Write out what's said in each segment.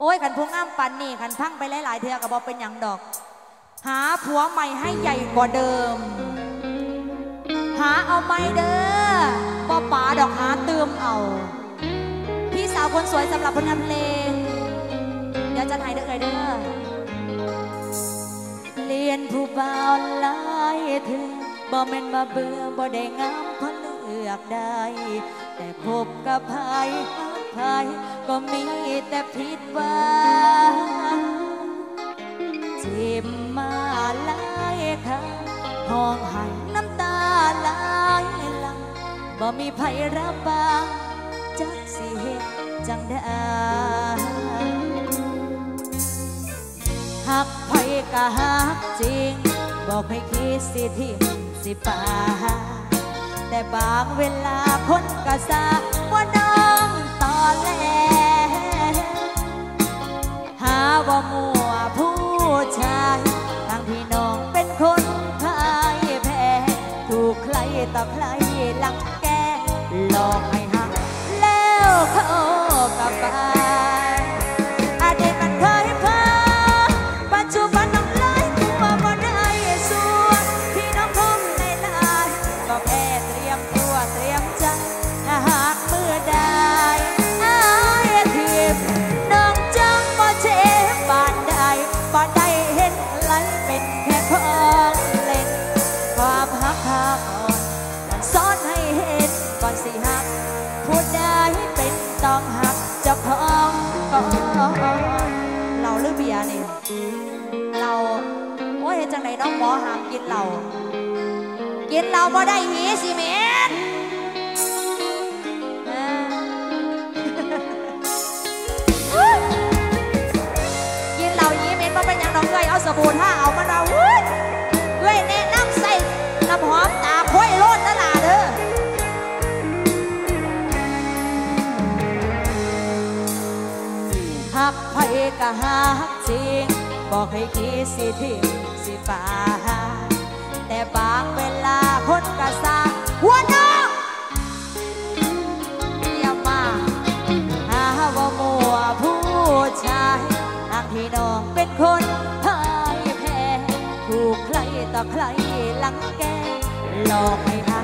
โอ้ยขันพวงงามปันนี่ขันพังไปหลายๆเทือกับบอเป็นอย่างดอก หาผัวใหม่ให้ใหญ่กว่าเดิม หาเอาไม่เด้อบ่ป๋าดอกหาเติมเอา พี่สาวคนสวยสำหรับผลงานเพลง เดี๋ยวจะถ่ายเด้อเลยเด้อเรียนผู้บ่าวหลายเถือบ่แม่นมาเบื่อบ่ได้งามเพราะเลือกได้ แต่พบกับภาย หักภายก็มีแต่ผิดหวังเจ็บมาหลายครั้งห้องห้น้ำตาไหลหลังบ่มีไผรับบางจักสิเฮ็ดจังได้หักไผก็หักจริง บอกให้คิดสิทิ้งสิป่าแต่บางเวลาคน ครต่อใครหลังแกหลอก จะพองก่อนเราหรือเบียร์นี่เราโอ้ยจังไหนน้องหมอหามกินเรากินเราบ่ได้หีสิเมน หักไผก็หักจริง บอกให้คิดสิทิ้งสิป่าแต่บางเวลาคนก็สาหัวน้องอย่ามาหาว่ามัวผู้ชายทางที่น้องเป็นคนพ่ายแพ้ถูกใครต่อใครลังแกหลอกให้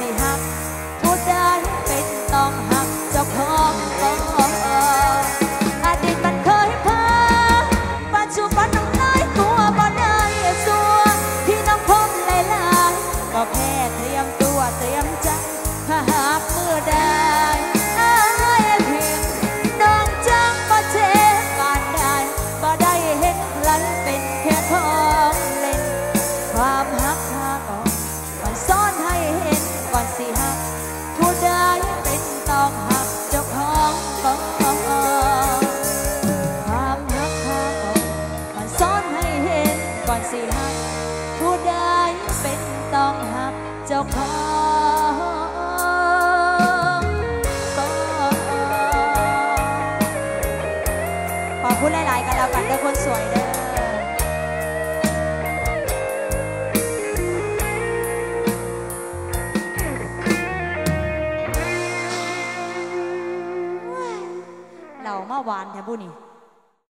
ก่อ องหักเจ้าของก่อนขอบคุณหลาย ๆ กันแล้วกันเด้อคนสวยเด้อเรามาหวานแทบุนี่